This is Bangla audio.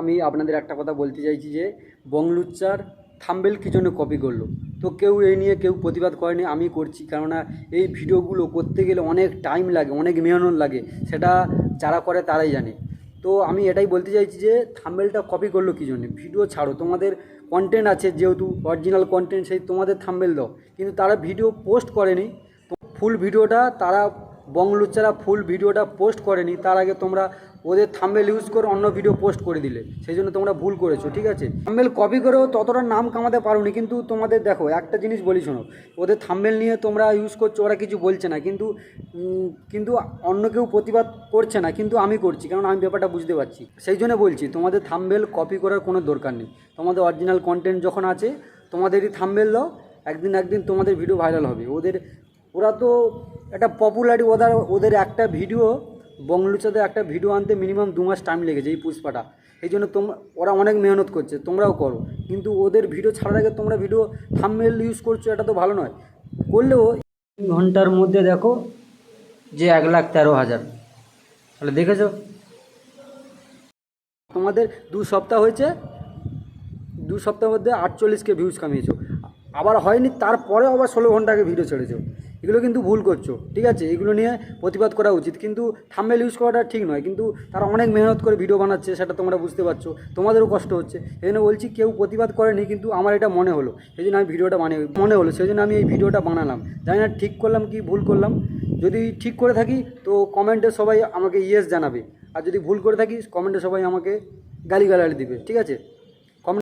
আমি আপনাদের একটা কথা বলতে চাইছি যে বংলুচ্চার থাম্বেল কি জন্য কপি করল? তো কেউ এই নিয়ে কেউ প্রতিবাদ করেনি, আমি করছি। কেননা এই ভিডিওগুলো করতে গেলে অনেক টাইম লাগে, অনেক মেহনত লাগে, সেটা যারা করে তারাই জানে। তো আমি এটাই বলতে চাইছি যে, থাম্বেলটা কপি করল কী জন্য? ভিডিও ছাড়ো, তোমাদের কন্টেন্ট আছে, যেহেতু অরিজিনাল কন্টেন্ট সেই তোমাদের থাম্বেল দাও। কিন্তু তারা ভিডিও পোস্ট করেনি, তো ফুল ভিডিওটা তারা বংলুচ্চারা ফুল ভিডিওটা পোস্ট করেনি, তার আগে তোমরা ওদের থাম্বেল ইউজ করে অন্য ভিডিও পোস্ট করে দিলে। সেই জন্য তোমরা ভুল করেছ, ঠিক আছে? থাম্বেল কপি করেও ততটা নাম কামাতে পারোনি, কিন্তু তোমাদের দেখো, একটা জিনিস বলি শোনো, ওদের থাম্বেল নিয়ে তোমরা ইউজ করছ, ওরা কিছু বলছে না, কিন্তু কিন্তু অন্য কেউ প্রতিবাদ করছে না, কিন্তু আমি করছি কারণ আমি ব্যাপারটা বুঝতে পারছি। সেই জন্য বলছি, তোমাদের থাম্বেল কপি করার কোনো দরকার নেই। তোমাদের অরিজিনাল কন্টেন্ট যখন আছে, তোমাদেরই থাম্বেল দাও, একদিন একদিন তোমাদের ভিডিও ভাইরাল হবে। ওদের, ওরা তো একটা পপুলারিটি ওদের ওদের একটা ভিডিও বংলুচাদের একটা ভিডিও আনতে মিনিমাম দু মাস টাইম লেগেছে এই পুষ্পাটা। এই জন্য তোমরা ওরা অনেক মেহনত করছে, তোমরাও করো। কিন্তু ওদের ভিডিও ছাড়ার আগে তোমরা ভিডিও থামমেল ইউজ করছ, এটা তো ভালো নয়। করলেও তিন ঘণ্টার মধ্যে দেখো যে এক লাখ তেরো হাজার। তাহলে দেখেছ? তোমাদের দু সপ্তাহ হয়েছে, দু সপ্তাহের মধ্যে আটচল্লিশকে ভিউজ কামিয়েছো। আবার হয়নি তারপরে আবার ষোলো ঘন্টাকে ভিডিও ছেড়েছো। এগুলো কিন্তু ভুল করছ, ঠিক আছে? এগুলো নিয়ে প্রতিবাদ করা উচিত। কিন্তু থাম্বেল ইউজ করাটা ঠিক নয়, কিন্তু তারা অনেক মেহনত করে ভিডিও বানাচ্ছে, সেটা তোমরা বুঝতে পারছ। তোমাদেরও কষ্ট হচ্ছে। এই জন্য বলছি, কেউ প্রতিবাদ করেনি, কিন্তু আমার এটা মনে হলো। সেই জন্য আমি ভিডিওটা বানিয়ে, মনে হলো সেই জন্য আমি এই ভিডিওটা বানালাম। জানি না ঠিক করলাম কি ভুল করলাম। যদি ঠিক করে থাকি, তো কমেন্টে সবাই আমাকে ইয়েস জানাবে। আর যদি ভুল করে থাকি কমেন্টে সবাই আমাকে গালি গালিগালালি দিবে, ঠিক আছে?